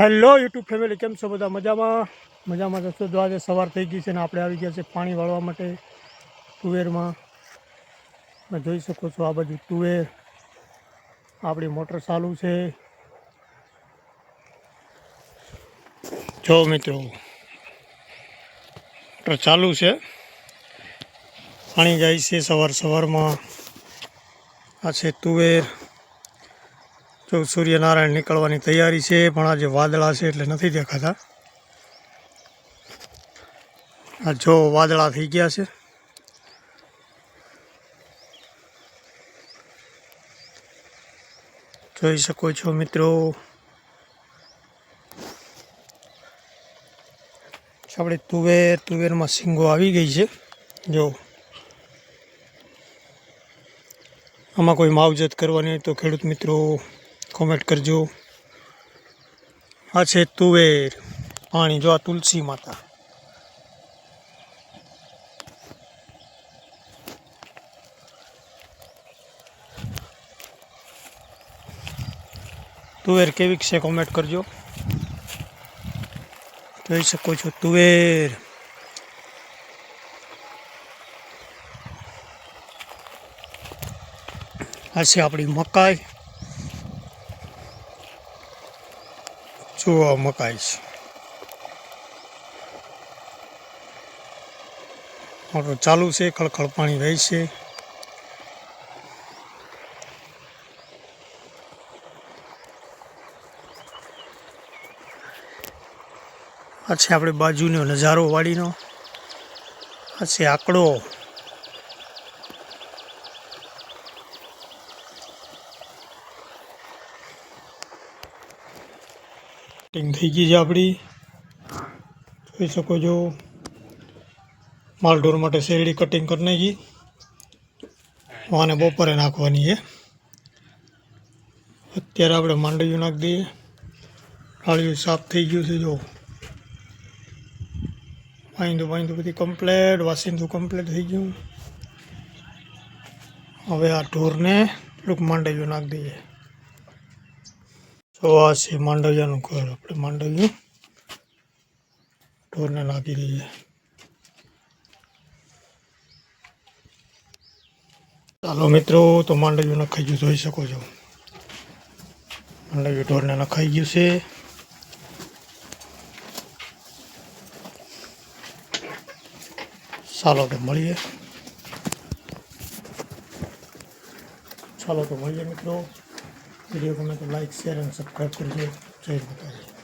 Hello YouTube family, કેમ છો બધા? મજામાં? મજામાં જશો જો આજે સવાર થઈ ગઈ છે ને આપણે આવી ગયા છે પાણી વાળવા માટે તુવેરમાં. તમે જોઈ શકો છો આ બાજુ તુવેર, આપણી મોટર ચાલુ છે. જો મિત્રો, મોટર ચાલુ છે. પાણી જાય છે સવાર સવારમાં. આ છે તુવેર. જો સૂર્યનારાયણ નીકળવાની તૈયારી છે, પણ આજે વાદળા છે એટલે નથી દેખાતા. આ જો વાદળા થઈ ગયા છે. જોઈ શકો છો મિત્રો. આપણે તુવેર, તુવેરમાં સિંગો આવી ગઈ છે. જો. આમાં કોઈ માવજત કરવાની તો ખેડૂત મિત્રો કોમેન્ટ કરજો. આ છે તુવેર. પાણી જો આ તુલસી માતા. તુવેર કેવીક છે કોમેન્ટ કરજો. જોઈ શકો છો તુવેર. આ છે આપણી મકાઈ. જો આ છે. મોટર ચાલુ છે, ખળખળ પાણી રહે છે. આ છે આપણે બાજુનો નજારો વાડીનો. આ છે આંકડો. કટિંગ થઈ ગઈ છે આપણી જોઈ શકો છો. માલઢોર માટે શેરડી કટિંગ કરી નાખી. આને બપોરે નાખવાની છે. અત્યારે આપણે માંડવીયું નાખી દઈએ. ડાળિયું સાફ થઈ ગયું છે, જો. વાંદું વાંદું બધી કમ્પ્લેટ વાસિંદું કમ્પ્લેટ થઈ ગયું. હવે આ ઢોરને થોડુંક માંડવીયું નાખી દઈએ. તો આ છે માંડવિયાનું ઘર આપણે માંડવિયું ઢોરને નાખી દઈએ ચાલો મિત્રો તો માંડવિયું નખાઈ ગયું જોઈ શકો છો માંડવિયું ઢોરને નખાઈ ગયું છે ચાલો તો મળીએ ચાલો તો મળીએ મિત્રો વીડિયો ગમે તો લાઈક શેર અને સબસ્ક્રાઈબ કરજો જય માતાજી.